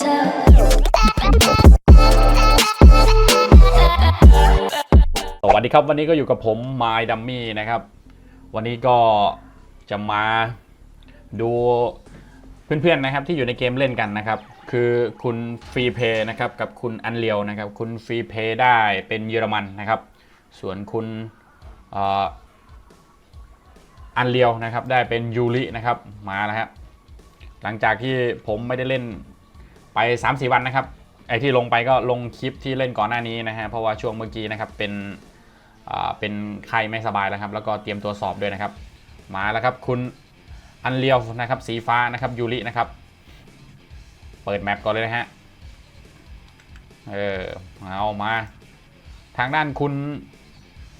สวัสดีครับวันนี้ก็อยู่กับผมไมค์ดัมมี่นะครับ วันนี้ก็จะมาดูเพื่อนๆนะครับที่อยู่ในเกมเล่นกันนะครับ คือคุณฟรีเพย์นะครับกับคุณอันเลียวนะครับ คุณฟรีเพย์ได้เป็นเยอรมันนะครับ ส่วนคุณอันเลียวนะครับได้เป็นยูรินะครับมาแล้วครับหลังจากที่ผมไม่ได้เล่น ไป 3-4 วันนะครับไอที่ลงไปก็ลงคลิปที่เล่นก่อนหน้านี้นะฮะเพราะว่าช่วงเมื่อกี้นะครับเป็นอ่าเป็นไข้ไม่สบายแล้วครับ แล้วก็เตรียมตัวสอบด้วยนะครับ มาแล้วครับคุณอันเลียวนะครับสีฟ้านะครับยูรินะครับ เปิดแมปก่อนเลยนะฮะเออเอามาทางด้านคุณ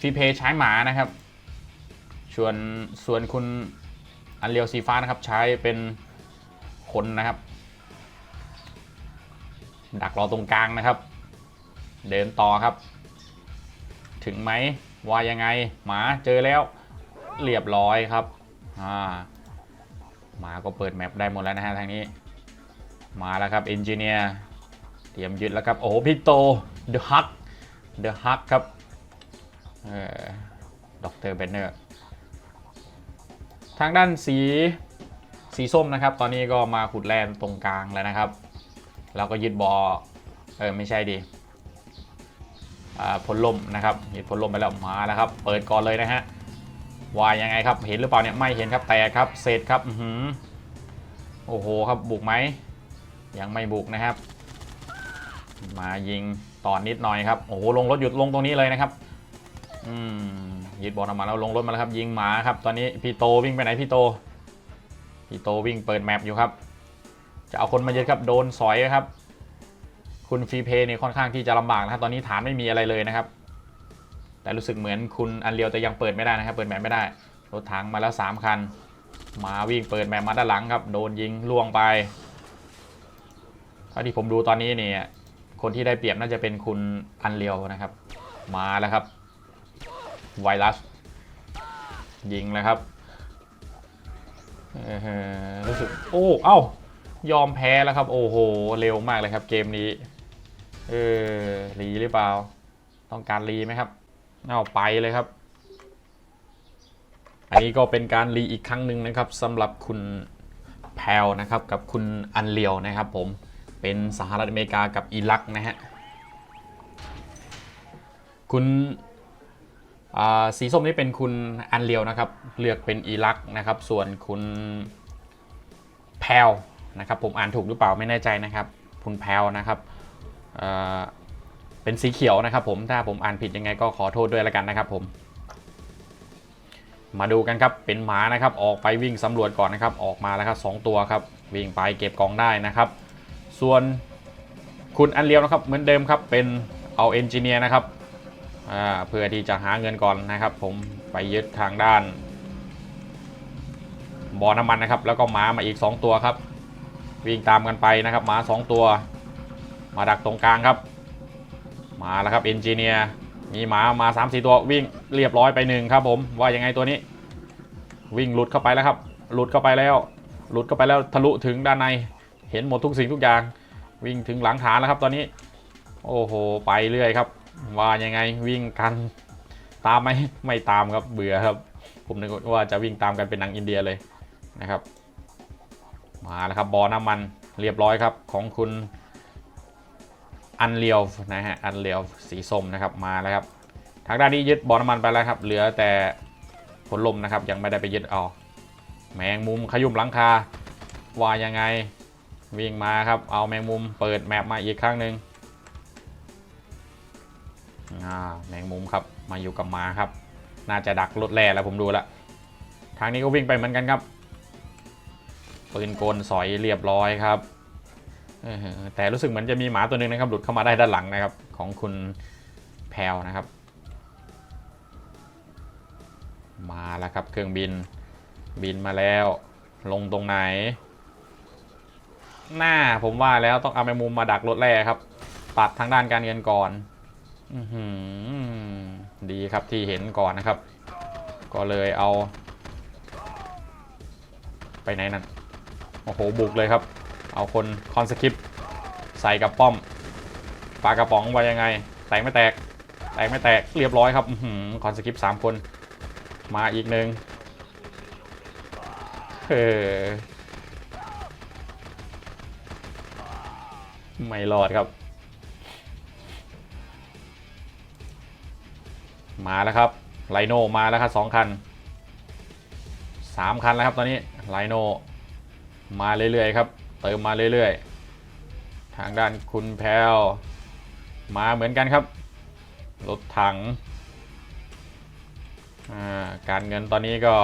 ฟีเพย์ใช้หมานะครับส่วนส่วนคุณอันเลียวสีฟ้านะครับใช้เป็นคนนะครับ ดักรอตรงกลางนะครับ เดินต่อครับ ถึงไหมว่ายังไง หมาเจอแล้วเรียบร้อยครับอ่าหมาก็เปิดแมปได้หมดแล้วนะฮะทางนี้ มาแล้วครับเอนจิเนียร์เตรียมยึดแล้วครับ โอ้โหพี่โตเดอะฮักเดอะฮักครับเออด็อกเตอร์เบนเนอร์ทางด้านสีสีส้มนะครับ ตอนนี้ก็มาขุดแลนตรงกลางแล้วนะครับ เราก็ยึดบอเออไม่ใช่ดิอ่าผลลมนะครับยึดผลลมไปแล้วมาแล้วครับ เปิดก่อนเลยนะฮะวายยังไงครับ เห็นหรือเปล่าเนี่ยไม่เห็นครับแตกครับเศษครับอือโอ้โหครับบุกไหมยังไม่บุกนะครับ มายิงต่อนนิดหน่อยครับโอ้โหลงรถหยุดลงตรงนี้เลยนะครับ อืมยึดบอลออกมาแล้วลงรถมาแล้วครับ ยิงหมาครับ ตอนนี้พี่โตวิ่งไปไหนพี่โตพี่โตวิ่งเปิดแมปอยู่ครับ จะเอาคนมาเยอะครับโดนสอยครับ คุณฟรีเพย์เนี่ยค่อนข้างที่จะลำบากนะครับตอนนี้ฐานไม่มีอะไรเลยนะครับ แต่รู้สึกเหมือนคุณอันเลียวแต่ยังเปิดไม่ได้นะครับ เปิดแมปไม่ได้รถถังมาแล้ว 3 คัน มาวิ่งเปิดแมปมาด้านหลังครับ โดนยิงล่วงไปเท่าที่ผมดูตอนนี้เนี่ยคนที่ได้เปรียบน่าจะเป็นคุณอันเลียวนะครับ มาแล้วครับ ไวรัส ยิงแล้วครับรู้สึก โอ้ เอ้า ยอมแพ้แล้วครับ โอ้โห เร็วมากเลยครับเกมนี้ เออรีหรือเปล่า ต้องการรีไหมครับเอาไปเลยครับ อันนี้ก็เป็นการรีอีกครั้งหนึ่งนะครับสำหรับคุณแพลนะครับกับคุณอันเลียวนะครับ ผมเป็นสหรัฐอเมริกากับอิรักนะฮะคุณอ่าสีส้มนี่เป็นคุณอันเลียวนะครับ เลือกเป็นอิรักนะครับ ส่วนคุณแพล นะครับผมอ่านถูกหรือเปล่าไม่แน่ใจนะครับคุณแพลวนะครับเเป็นสีเขียวนะครับผมถ้าผมอ่านผิดยังไงก็ขอโทษด้วยแล้วกันนะครับผม มาดูกันครับเป็นหมานะครับออกไปวิ่งสำรวจก่อนนะครับออกมาแล้วครับสองตัวครับวิ่งไปเก็บกองได้นะครับ ส่วนคุณอันเลียวนะครับเหมือนเดิมครับเป็นเอาเอนจิเนียร์นะครับเพื่อที่จะหาเงินก่อนนะครับ ผมไปยึดทางด้านบ่อน้ำมันนะครับ แล้วก็หมามาอีก 2 ตัวครับ วิ่งตามกันไปนะครับหมา 2 ตัว มาดักตรงกลางครับ มาแล้วครับเอนจิเนียร์มีหมามา 3 4 ตัววิ่งเรียบร้อยไปหนึ่งครับผมว่ายังไงตัวนี้ วิ่งหลุดเข้าไปแล้วครับ หลุดเข้าไปแล้ว หลุดเข้าไปแล้วทะลุถึงด้านในเห็นหมดทุกสิ่งทุกอย่าง วิ่งถึงหลังฐานแล้วครับตอนนี้ โอ้โหไปเรื่อยครับ ว่ายังไงวิ่งกันตามไหมไม่ตามครับเบื่อครับ ผมนึกว่าจะวิ่งตามกันเป็นหนังอินเดียเลยนะครับ มาแล้วครับบอน้ำมันเรียบร้อยครับของคุณอันเลียวนะฮะอันเลียวสีส้มนะครับมาแล้วครับทางด้านนี้ยึดบอน้ำมันไปแล้วครับ เหลือแต่ผลลมนะครับยังไม่ได้ไปยึดเอา แมงมุมขยุมหลังคาว่ายังไงวิ่งมาครับ เอาแมงมุมเปิดแมปมาอีกครั้งหนึ่งแมงมุมครับมาอยู่กับหมาครับ น่าจะดักรถแร่แล้วผมดูแล้วทางนี้ก็วิ่งไปเหมือนกันครับ ปืนกลสอยเรียบร้อยครับแต่รู้สึกเหมือนจะมีหมาตัวหนึงนะครับ หลุดเข้ามาได้ด้านหลังนะครับ ของคุณแพลวนะครับ มาแล้วครับเครื่องบินบินมาแล้ว ลงตรงไหน หน้าผมว่าแล้วต้องเอาแมมุมมาดักรถแร่ครับตัดทางด้านการเงินก่อนอดีครับที่เห็นก่อนนะครับ ก็เลยเอา ไปไหนนั่น โอ้โห บุกเลยครับ เอาคนคอนสคริปต์ใส่กับป้อมปากระป๋องว่ายังไง แตกไม่แตก แตกไม่แตก เรียบร้อยครับอืคอนสกิปสามคน มาอีกหนึ่งเออไม่รอดครับ มาแล้วครับ ไลโนมาแล้วครับสองคันสามคันแล้วครับตอนนี้ไลโน มาเรื่อยๆครับ เติมมาเรื่อยๆ ทางด้านคุณแพลวมาเหมือนกันครับ รถถังาการเงินตอนนี้ก็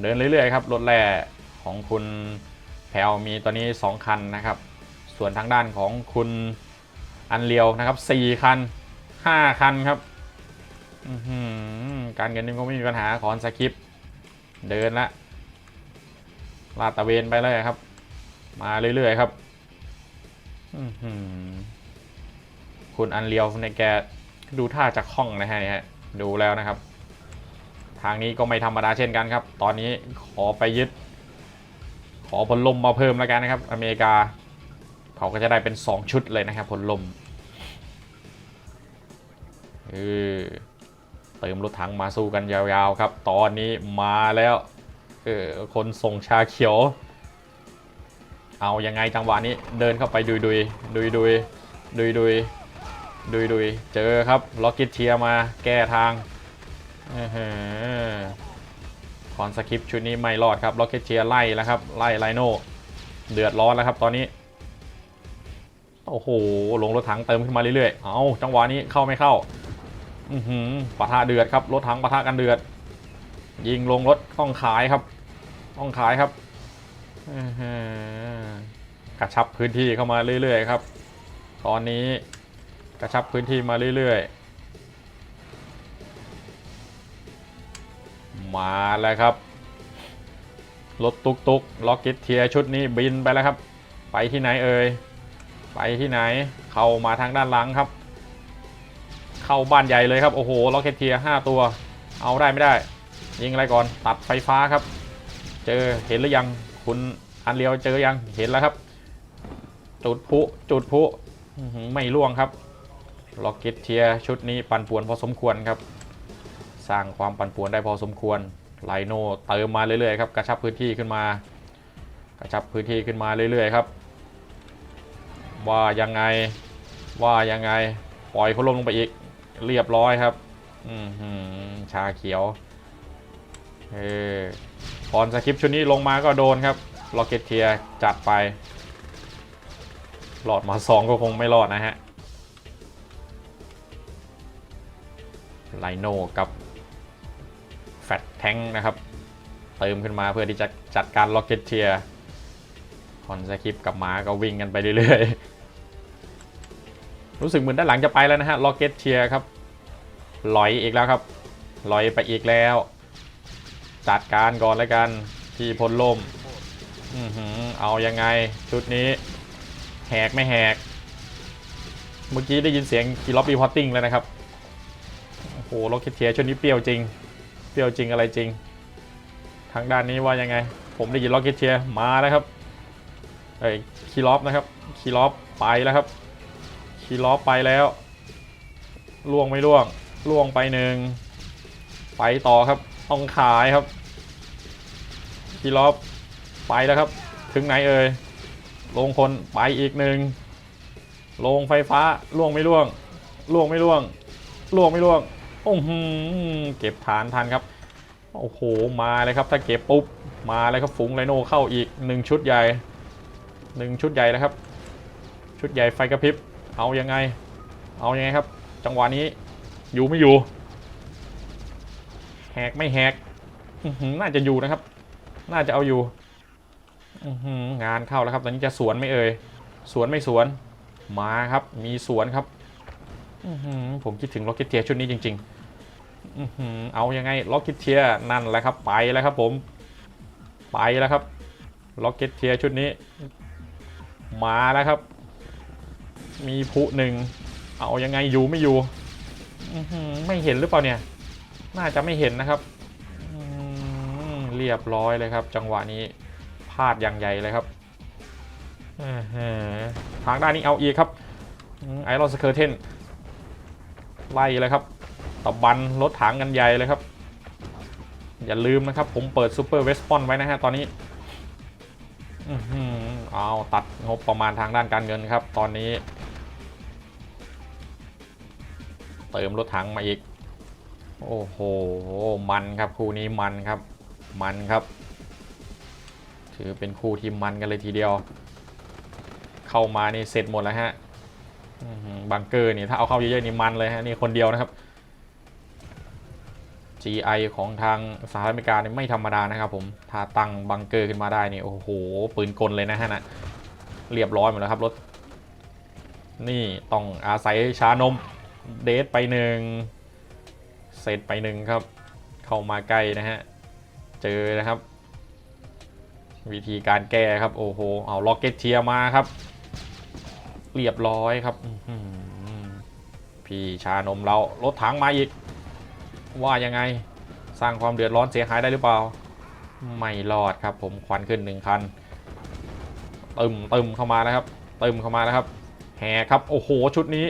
เดินเรื่อยๆครับ รถแร่ของคุณแพลวมีตอนนี้ 2 คันนะครับ ส่วนทางด้านของคุณอันเลียวนะครับ 4 คัน 5 คันครับการเงินนี่คงไม่มีปัญหาขอนสคริปเดินละ ลาดตะเวนไปเลยครับ มาเรื่อยๆครับคุณอันเลียวในแกดูท่าจะคล่องนะฮะเนี่ยฮะดูแล้วนะครับ ทางนี้ก็ไม่ธรรมดาเช่นกันครับ ตอนนี้ขอไปยึด ขอผลลมมาเพิ่มแล้วกันนะครับ อเมริกา เขาก็จะได้เป็น 2 ชุดเลยนะครับผลลมเออเติมรถถังมาสู้กันยาวๆครับ ตอนนี้มาแล้ว เออคนส่งชาเขียว เอายังไงจังหวะนี้เดินเข้าไปดุยดุยดุยดุยดุยดุยดุยดุยเจอครับล็อกกิเทียมาแก้ทางอื้อหือคอนสคริปชุดนี้ไม่รอดครับล็อกเกเชียไล่แล้วครับไล่ไลโน่เดือดร้อนแล้วครับตอนนี้โอ้โหลงรถถังเติมขึ้นมาเรื่อยๆ เอาจังหวะนี้เข้าไม่เข้า อือหือปะทะเดือดครับ รถถังปะทะกันเดือด ยิงลงรถต้องขายครับ ต้องขายครับกระชับพื้นที่เข้ามาเรื่อยๆครับ ตอนนี้กระชับพื้นที่มาเรื่อยๆ มาแล้วครับ รถตุกตุกล็อกเก็ตเทียชุดนี้บินไปแล้วครับ ไปที่ไหนเอ่ย ไปที่ไหน เข้ามาทางด้านหลังครับ เข้าบ้านใหญ่เลยครับ โอ้โห ล็อกเก็ตเทียห้าตัว เอาได้ไม่ได้ ยิงอะไรก่อน ตัดไฟฟ้าครับ เจอเห็นหรือยังคุณอันเลียวเจอยังเห็นแล้วครับ จุดพุจุดพุไม่ล่วงครับล็อกเก็ตเทียชุดนี้ปั่นป่วนพอสมควรครับ สร้างความปั่นป่วนได้พอสมควรไลโนเติมมาเรื่อยๆครับกระชับพื้นที่ขึ้นมา กระชับพื้นที่ขึ้นมาเรื่อยๆครับ ว่ายังไงว่ายังไงปล่อยเขาลงลงไปอีกเรียบร้อยครับ อือหือชาเขียว เออพรสคริปชุดนี้ลงมาก็โดนครับล็อกเก็ตเทียจัดไป หลอดมาสองก็คงไม่รอดนะฮะไลโนกับแฟตแทงนะครับเติมขึ้นมาเพื่อที่จะจัดการล็อกเก็ตเทียคอนสคริปกับหมาก็วิ่งกันไปเรื่อยๆ รู้สึกเหมือนด้านหลังจะไปแล้วนะฮะล็อกเก็ตเทียครับลอยอีกแล้วครับลอยไปอีกแล้ว จัดการก่อนแล้วกัน ที่พลลมอือหือเอายังไงชุดนี้ แหกไม่แหก เมื่อกี้ได้ยินเสียงกีล็อบรีพอร์ติ้งแล้วนะครับ โอ้โหล็อกเก็ตเทียช่วงนี้เปรี้ยวจริง เปรี้ยวจริงอะไรจริง ทางด้านนี้ว่ายังไง ผมได้ยินล็อกเก็ตเทียมาแล้วครับเอ้ยคีล็อปนะครับคีล็อปไปแล้วครับคีล็อปไปแล้วล่วงไม่ล่วงล่วงไปหนึ่งไปต่อครับ ต้องขายครับคีล็อปไปแล้วครับ ถึงไหนเอ่ยลงคนไปอีกหนึ่งลงไฟฟ้าล่วงไม่ล่วงล่วงไม่ล่วงล่วงไม่ล่วงโอ้โหเก็บฐานทันครับโอ้โหมาเลยครับ ถ้าเก็บปุ๊บมาเลยครับฝูงไรโนเข้าอีกหนึ่งชุดใหญ่หนึ่งชุดใหญ่แล้วครับ ชุดใหญ่ไฟกระพริบเอายังไง เอายังไงครับ จังหวะนี้อยู่ไม่อยู่ แหกไม่แหกน่าจะอยู่นะครับ น่าจะเอาอยู่อื้อหืองานเข้าแล้วครับ ตอนนี้จะสวนไม่เอ่ย สวนไม่สวน มาครับ มีสวนครับอื้อหือผมคิดถึงล็อกเก็ตเทียชุดนี้จริงๆอื้อหือเอายังไงล็อกเก็ตเทียนั่นแหละครับ ไปแล้วครับผม ไปแล้วครับล็อกเก็ตเทียชุดนี้ มาแล้วครับ มีผู้หนึ่ง เอายังไงอยู่ไม่อยู่อื้อหือไม่เห็นหรือเปล่าเนี่ย น่าจะไม่เห็นนะครับเรียบร้อยเลยครับ จังหวะนี้พลาดอย่างใหญ่เลยครับทางด้านนี้เอาอีกครับไอรอนสเคอร์เทนไล่เลยครับตะบันรถถังกันใหญ่เลยครับ อย่าลืมนะครับ ผมเปิดซูเปอร์เวสปอนไว้นะฮะตอนนี้อื้อหือเอาตัดงบประมาณทางด้านการเงินครับ ตอนนี้ เติมรถถังมาอีก โอ้โห มันครับคู่นี้มันครับ มันครับ ถือเป็นคู่ที่มันกันเลยทีเดียว เข้ามานี่เสร็จหมดแล้วฮะบังเกอร์นี่ถ้าเอาเข้าเยอะๆนี่มันเลยฮะนี่คนเดียวนะครับ GI ของทางสหรัฐอเมริกานี่ไม่ธรรมดานะครับผม ถ้าตั้งบังเกอร์ขึ้นมาได้นี่โอ้โห ปืนกลเลยนะฮะนะเรียบร้อยหมดแล้วครับรถ นี่ต้องอาศัยชานมเดทไปหนึ่ง เสร็จไปหนึ่งครับ เข้ามาใกล้นะฮะ เจอนะครับ วิธีการแก้ครับ โอ้โห เอาล็อกเก็ตเทียมาครับ เรียบร้อยครับพี่ชานมเรารถถังมาอีก ว่ายังไงสร้างความเดือดร้อนเสียหายได้หรือเปล่า ไม่รอดครับ ผมควันขึ้นหนึ่งคันตึมตึมเข้ามาแล้วครับตึมเข้ามาแล้วครับ แห่ครับ โอ้โห ชุดนี้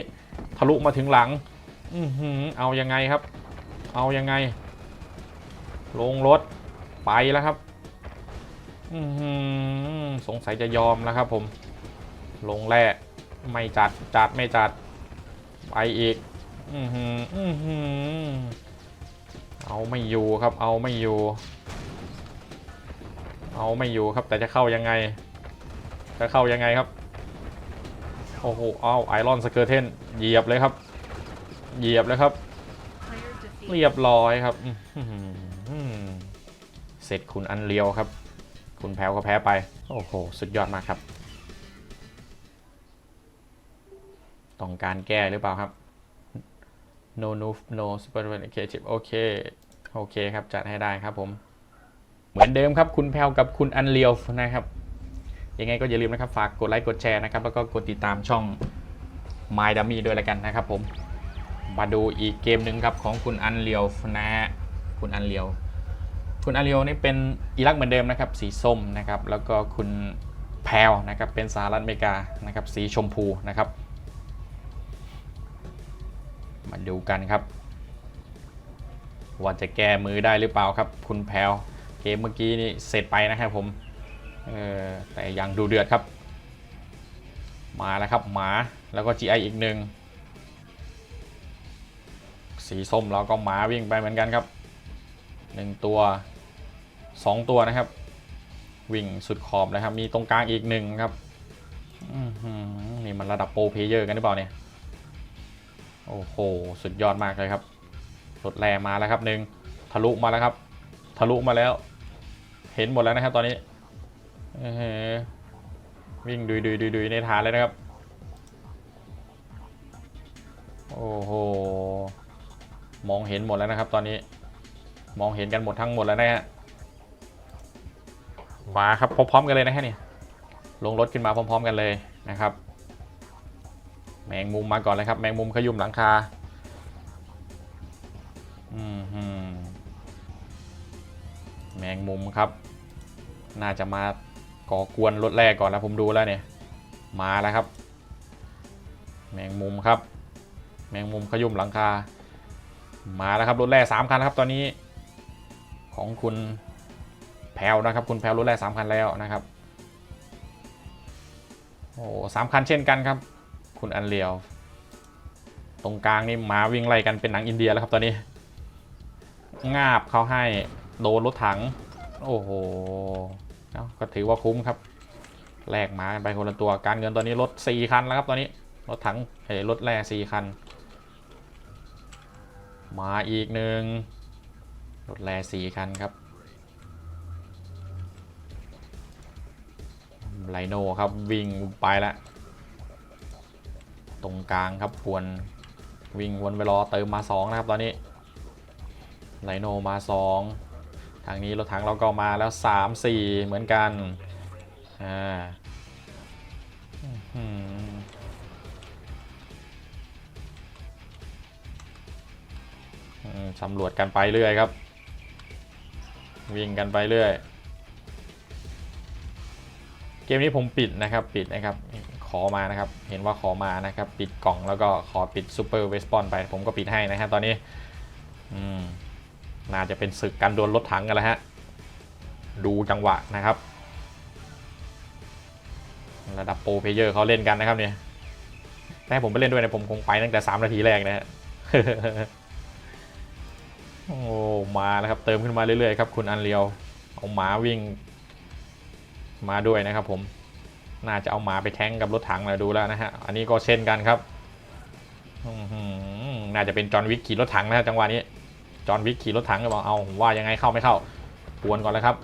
ทะลุมาถึงหลัง อือหือเอายังไงครับ เอายังไง ลงรถไปแล้วครับอือหือสงสัยจะยอมแล้วครับผม ลงแร่ไม่จัดจัดไม่จัด ไปอีกอือหืออือหือเอาไม่อยู่ครับ เอาไม่อยู่ เอาไม่อยู่ครับ แต่จะเข้ายังไง จะเข้ายังไงครับ โอ้โห เอาไอรอนสเกอร์เทนเหยียบเลยครับ เหยียบเลยครับ เรียบร้อยครับเสร็จคุณอันเลียวครับ คุณแพ้วก็แพ้ไป โอ้โห สุดยอดมากครับ ต้องการแก้หรือเปล่าครับ no no no super negative โอเค โอเคครับ จัดให้ได้ครับผม เหมือนเดิมครับ คุณแพลวกับคุณอันเลียวนะครับ ยังไงก็อย่าลืมนะครับ ฝากกดไลค์ กดแชร์นะครับ แล้วก็กดติดตามช่อง My Dummy ด้วยละกันนะครับผม มาดูอีกเกมหนึ่งครับของคุณอันเลียวนะฮะคุณอันเลียว คุณอันเลียวนี่เป็นอิรักเหมือนเดิมนะครับ สีส้มนะครับ แล้วก็คุณแพลวนะครับเป็นสหรัฐอเมริกานะครับสีชมพูนะครับ มาดูกันครับ ว่าจะแก้มือได้หรือเปล่าครับ คุณแพลวเกมเมื่อกี้นี่เสร็จไปนะครับผมเออแต่ยังดูเดือดครับ มาแล้วครับหมาแล้วก็ GI อีกหนึ่ง สีส้มเราก็หมาวิ่งไปเหมือนกันครับหนึ่งตัวสองตัวนะครับ วิ่งสุดขอบเลยครับ มีตรงกลางอีกหนึ่งครับนี่มันระดับโปรเพเยอร์กันหรือเปล่าเนี่ยโอ้โหสุดยอดมากเลยครับรถแรงมาแล้วครับหนึ่งทะลุมาแล้วครับ ทะลุมาแล้ว เห็นหมดแล้วนะครับ ตอนนี้เออวิ่งดุยดุยดุยดุยในฐานเลยนะครับ โอ้โห มองเห็นหมดแล้วนะครับ ตอนนี้มองเห็นกันหมดทั้งหมดแล้วนะฮะมาครับพร้อมๆกันเลยนะฮะนี่ลงรถขึ้นมาพร้อม ๆ กันเลยนะครับ แมงมุมมาก่อนเลยครับ แมงมุมขยุ่มหลังคาอืมแมงมุมครับ น่าจะมาก่อกวนรถแรกก่อนแล้วผมดูแล้วเนี่ย มาแล้วครับ แมงมุมครับ แมงมุมขยุ่มหลังคา มาแล้วครับรถแร่สามคันครับตอนนี้ ของคุณแพลวนะครับ คุณแพลวรถแร่สามคันแล้วนะครับโอ้สามคันเช่นกันครับ คุณอันเลียว ตรงกลางนี่หมาวิ่งไล่กันเป็นหนังอินเดียแล้วครับตอนนี้ งาบเขาให้โดนรถถัง โอ้โหก็ถือว่าคุ้มครับแลกหมากันไปคนละตัวการเงินตอนนี้รถสี่คันแล้วครับตอนนี้รถถังเอ้ยรถแร่สี่คัน มาอีกหนึ่งรถแร่สี่คันครับไลโนครับวิ่งไปแล้วตรงกลางครับวนวิ่งวนไปรอเติมมา 2 นะครับตอนนี้ไลโนมา 2 ทางนี้รถถังเราก็มาแล้ว 3 4 เหมือนกันอ่า สำรวจกันไปเรื่อยครับ วิ่งกันไปเรื่อย เกมนี้ผมปิดนะครับปิดนะครับ ขอมานะครับ เห็นว่าขอมานะครับ ปิดกล่องแล้วก็ขอปิดซูเปอร์เวสปอนไปผมก็ปิดให้นะฮะตอนนี้น่าจะเป็นศึกการดวลรถถังกันแล้วฮะ ดูจังหวะนะครับ ระดับโปรเพเยอร์เขาเล่นกันนะครับเนี่ยแต่ผมไปเล่นด้วยเนะผมคงไปตั้งแต่ 3 นาทีแรกนะฮะ โอ้มาแล้วครับเติมขึ้นมาเรื่อยๆครับคุณอันเรียวเอาหมาวิ่ง มาด้วยนะครับผมน่าจะเอาหมาไปแท้งกับรถถังแล้วดูแล้วนะฮะอันนี้ก็เช่นกันครับน่าจะเป็นจอห์นวิกขี่รถถังนะฮะจังหวะนี้จอห์นวิกขี่รถถังก็บอกเอาว่ายังไงเข้าไม่เข้าปวนก่อนเลยครับ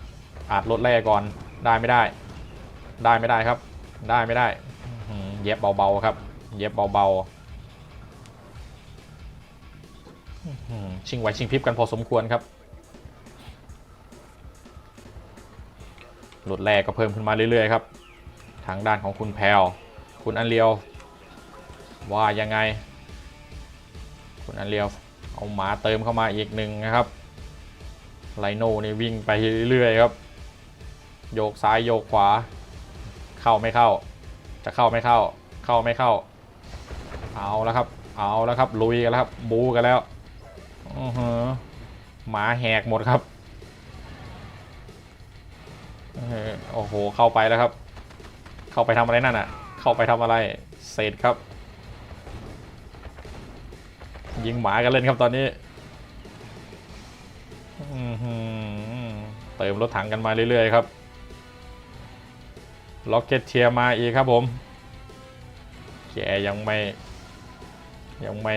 อาจรถแรกก่อนได้ไม่ได้ ได้ไม่ได้ครับ ได้ไม่ได้เย็บเบาๆครับ เย็บเบาๆ ชิงไหวชิงพริบกันพอสมควรครับรถแรกก็เพิ่มขึ้นมาเรื่อยๆครับ ทางด้านของคุณแพลวคุณอันเลียว ว่ายังไง คุณอันเลียวเอาหมาเติมเข้ามาอีกหนึ่งนะครับไลโน่นี่วิ่งไปเรื่อยๆครับ โยกซ้ายโยกขวา เข้าไม่เข้า จะเข้าไม่เข้า เข้าไม่เข้า เอาแล้วครับ เอาแล้วครับ ลุยกันแล้วครับ บูกันแล้ว อือหือหมาแหกหมดครับโอ้โห เข้าไปแล้วครับ เข้าไปทำอะไรนั่นอะ เข้าไปทำอะไร เสร็จครับ ยิงหมากันเล่นครับตอนนี้เติมรถถังกันมาเรื่อยๆครับ ล็อกเก็ตเทียมาอีกครับผม แกยังไม่ ยังไม่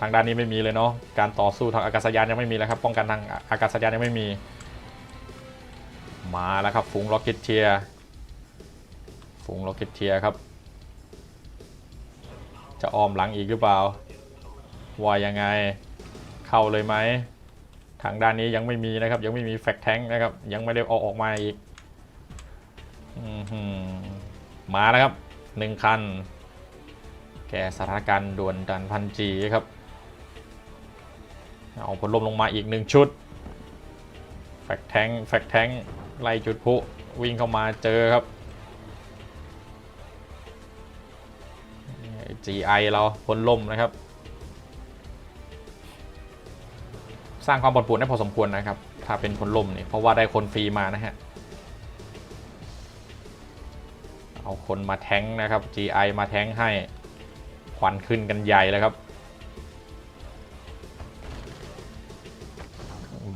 ทางด้านนี้ไม่มีเลยเนาะการต่อสู้ทางอากาศยานยังไม่มีแล้วครับป้องกันทางอากาศยานยังไม่มี มาแล้วครับฝูงล็อกเก็ตเทียฝูงล็อกเก็ตเทียครับ จะอ้อมหลังอีกหรือเปล่าว่ายังไงเข้าเลยไหมทางด้านนี้ยังไม่มีนะครับ ยังไม่มีแฟกแทงนะครับ ยังไม่ได้เอาออกมาอีกมาแล้วครับหนึ่งคัน แกสถานการณ์ด่วนดันพันจีครับ เอาผลลมลงมาอีกหนึ่งชุด แฟกแทงแฟกแทงไล่จุดพลุวิ่งเข้ามาเจอครับ GI เราผลลมนะครับ สร้างความปวดปวดได้พอสมควรนะครับ ถ้าเป็นผลลมเนี่ยเพราะว่าได้คนฟรีมานะฮะเอาคนมาแทงนะครับ GI มาแทงให้ควันขึ้นกันใหญ่เลยครับ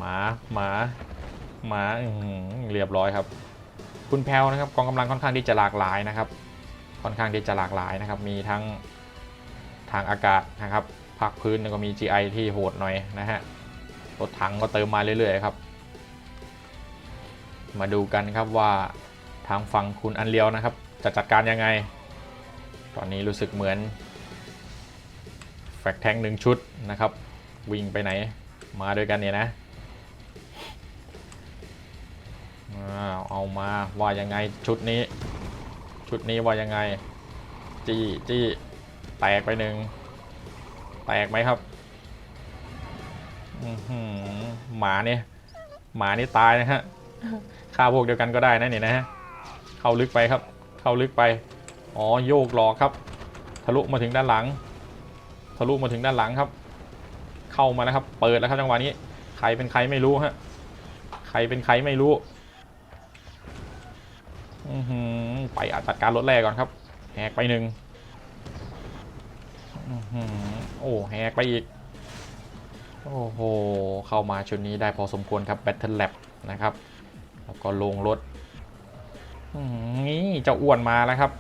มาหมาหมาเรียบร้อยครับ คุณแพลวนะครับกองกำลังค่อนข้างที่จะหลากหลายนะครับ ค่อนข้างที่จะหลากหลายนะครับ มีทั้งทางอากาศนะครับภาคพื้นแล้วก็มี GI ที่โหดหน่อยนะฮะรถถังก็เติมมาเรื่อยๆครับ มาดูกันครับว่าทางฝั่งคุณอันเลียวนะครับ จะจัดการยังไง ตอนนี้รู้สึกเหมือนแฟกแทงหนึ่งชุดนะครับ วิ่งไปไหนมาด้วยกันเนี่ยนะ เอามาว่ายังไงชุดนี้ ชุดนี้ว่ายังไง จี้จี้แตกไปหนึ่งแตกไหมครับหหมาเนี่ยหมานี่ตายนะฮะฆ่าพวกเดียวกันก็ได้นะนี่นะฮะเข้าลึกไปครับ เข้าลึกไปอ๋อโยกหลอกครับ ทะลุมาถึงด้านหลัง ทะลุมาถึงด้านหลังครับ เข้ามาแล้วครับ เปิดแล้วครับจังหวะนี้ ใครเป็นใครไม่รู้ฮะใครเป็นใครไม่รู้ ไปอะจัดการรถแรกก่อนครับ แหกไปหนึ่งโอ้แหกไปอีก โอ้โห เข้ามาชุดนี้ได้พอสมควรครับ Battle Lab นะครับ แล้วก็ลงรถนี่จ้าอ้วนมาแล้วครับ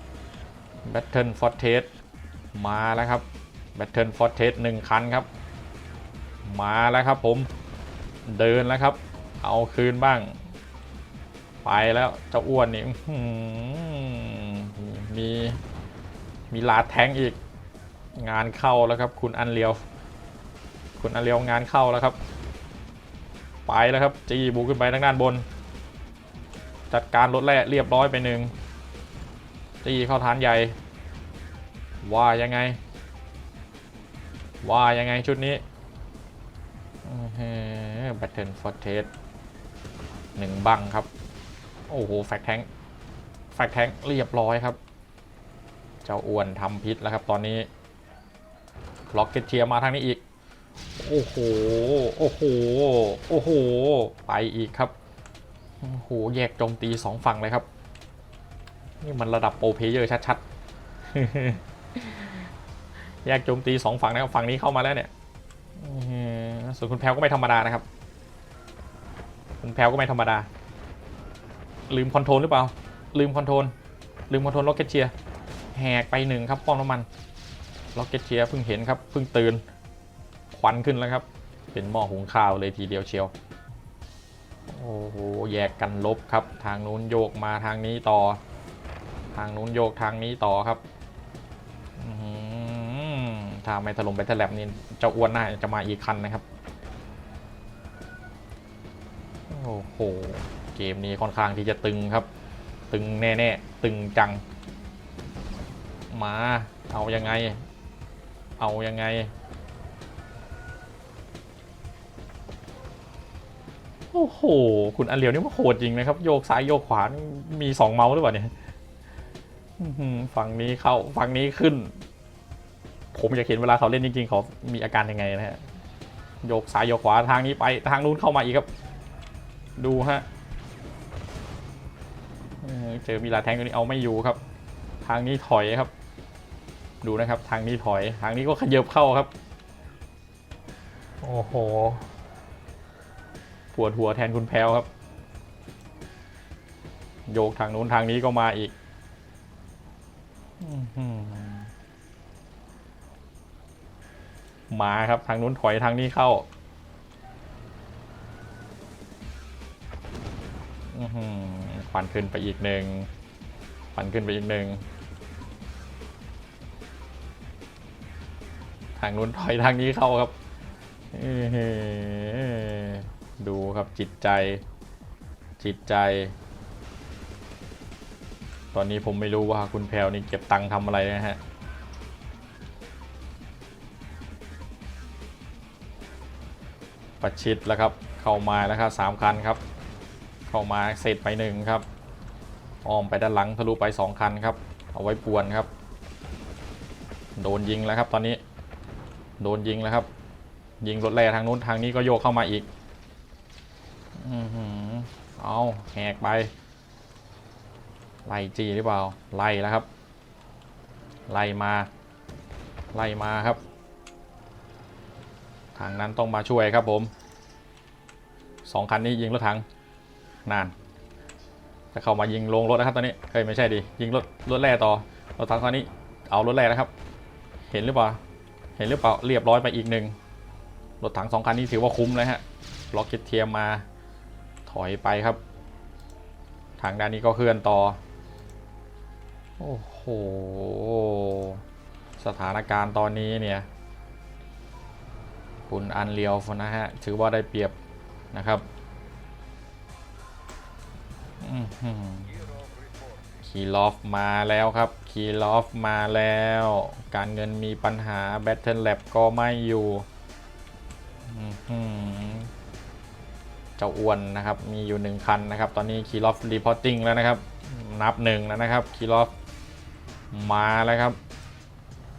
Battle Fortress มาแล้วครับ Battle Fortress หนึ่งคันครับ มาแล้วครับผมเดินแล้วครับ เอาคืนบ้าง ไปแล้วเจ้าอ้วนนี่มีมีลาแทงอีกงานเข้าแล้วครับ คุณอันเลียว คุณอันเลียวงานเข้าแล้วครับ ไปแล้วครับจีบูขึ้นไปทางด้านบน จัดการรถแร่เรียบร้อยไปหนึ่งจีเข้าฐานใหญ่ ว่ายังไง ว่ายังไงชุดนี้แบตเทิลฟอร์เทสหนึ่งบังครับ โอ้โห แฟกแทงแฟกแทงเรียบร้อยครับ เจ้าอ้วนทำพิษแล้วครับตอนนี้ล็อกเก็ตเชียร์มาทางนี้อีก โอ้โห โอ้โห โอ้โห ไปอีกครับ โอ้โห แยกโจมตีสองฝั่งเลยครับ นี่มันระดับโปรเพเยอร์ชัดๆ แยกโจมตีสองฝั่งนะครับ ฝั่งนี้เข้ามาแล้วเนี่ยส่วนคุณแพลวก็ไม่ธรรมดานะครับ คุณแพลวก็ไม่ธรรมดา ลืมคอนโทรลหรือเปล่า ลืมคอนโทรล ลืมคอนโทรลล็อกเก็ตเชียร์ แหกไปหนึ่งครับป้อมน้ำมัน ล็อกเก็ตเชียร์เพิ่งเห็นครับ เพิ่งตื่น ควันขึ้นแล้วครับ เป็นหม้อหุงข้าวเลยทีเดียวเชียว โอ้โห แยกกันลบครับ ทางนู้นโยกมาทางนี้ต่อ ทางนู้นโยกทางนี้ต่อครับถ้าไม่ถล่มไปทะแลบนี่เจ้าอ้วนน่าจะมาอีกคันนะครับ โอ้โห เกมนี้ค่อนข้างที่จะตึงครับ ตึงแน่ๆตึงจัง มาเอายังไง เอายังไง โอ้โห คุณอันเลียวนี่มันโหดจริงนะครับ โยกซ้ายโยกขวามีสองเมาส์หรือเปล่าเนี่ยฝั่งนี้เข้าฝั่งนี้ขึ้น ผมอยากเห็นเวลาเขาเล่นจริงๆเขามีอาการยังไงนะฮะโยกซ้ายโยกขวาทางนี้ไปทางนู้นเข้ามาอีกครับ ดูฮะ เออเจอมีลาแทงตัวนี้เอาไม่อยู่ครับ ทางนี้ถอยครับ ดูนะครับ ทางนี้ถอย ทางนี้ก็ขยับเข้าครับ โอ้โห ปวดหัวแทนคุณแพลวครับ โยกทางนู้นทางนี้ก็มาอีกอื้อหือมาครับ ทางนู้นถอยทางนี้เข้าอื้อหือ ควันขึ้นไปอีกหนึ่งควันขึ้นไปอีกหนึ่งทางนู้นถอยทางนี้เข้าครับดูครับจิตใจ จิตใจ ตอนนี้ผมไม่รู้ว่าคุณแพลวนี่เก็บตังค์ทำอะไรนะฮะประชิดแล้วครับ เข้ามาแล้วครับสามคันครับ เข้ามาเสร็จไปหนึ่งครับอ้อมไปด้านหลังทะลุไปสองคันครับ เอาไว้ป่วนครับ โดนยิงแล้วครับตอนนี้ โดนยิงแล้วครับ ยิงรถแร่ทางนู้นทางนี้ก็โยกเข้ามาอีกอือหือเอาแหกไป ไล่จีหรือเปล่า ไล่แล้วครับ ไล่มา ไล่มาครับ ทางนั้นต้องมาช่วยครับผมสองคันนี้ยิงรถถัง นาน จะเข้ามายิงลงรถนะครับตอนนี้เฮ้ยไม่ใช่ดิยิงรถรถแร่ต่อรถถังคันนี้เอารถแร่นะครับ เห็นหรือเปล่าเห็นหรือเปล่าเรียบร้อยไปอีกหนึ่งรถถังสองคันนี้ถือว่าคุ้มเลยฮะล็อกเก็ตเทียมมาถอยไปครับ ทางด้านนี้ก็เคลื่อนต่อ โอ้โห สถานการณ์ตอนนี้เนี่ย คุณอันเลียวนะฮะ ถือว่าได้เปรียบนะครับ คีลอฟมาแล้วครับ คีลอฟมาแล้ว การเงินมีปัญหาแบตเทิลแลบก็ไม่อยู่เจ้าอ้วนนะครับ มีอยู่หนึ่งคันนะครับ ตอนนี้คีลอฟรีพอร์ติ้งแล้วนะครับ นับหนึ่งแล้วนะครับ คีลอฟมาแล้วครับ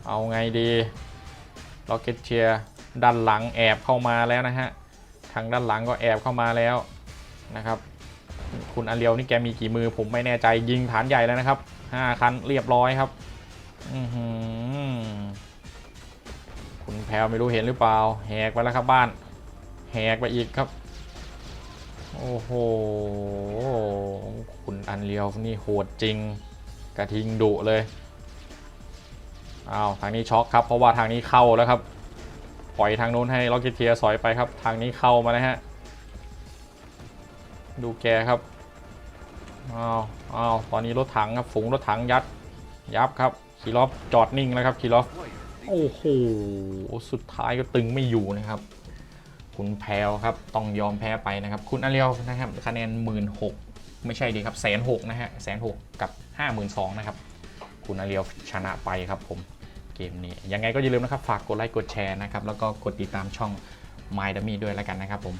เอาไงดีล็อกเก็ตเชียร์ด้านหลังแอบเข้ามาแล้วนะฮะ ทางด้านหลังก็แอบเข้ามาแล้วนะครับ คุณอาเลียวนี่แกมีกี่มือผมไม่แน่ใจยิงฐานใหญ่แล้วนะครับห้าคันเรียบร้อยครับคุณแพลวไม่รู้เห็นหรือเปล่า แหกไปแล้วครับบ้าน แหกไปอีกครับ โอ้โห คุณอันเลียวนี่โหดจริง กระทิงดุเลยอ้าวทางนี้ช็อกครับ เพราะว่าทางนี้เข้าแล้วครับ ปล่อยทางนู้นให้ล็อกเกตเทียสอยไปครับ ทางนี้เข้ามาแล้วฮะ ดูแกครับอ้าวอ้าวตอนนี้รถถังครับฝูงรถถังยัด ยับครับคีรอฟจอดนิ่งแล้วครับคีรอฟโอ้โหสุดท้ายก็ตึงไม่อยู่นะครับ คุณแพลวครับต้องยอมแพ้ไปนะครับ คุณอาเรียวนะครับคะแนนหมื่นหกไม่ใช่ดีครับแสนหกนะฮะแสนหกกับห้าหมื่นสองนะครับ คุณอาเรียวชนะไปครับผมเกมนี้ ยังไงก็อย่าลืมนะครับ ฝากกดไลค์กดแชร์นะครับ แล้วก็กดติดตามช่อง My d u m m y ด้วยแล้วกันนะครับผม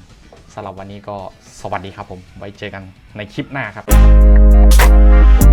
สำหรับวันนี้ก็สวัสดีครับผม ไว้เจอกันในคลิปหน้าครับ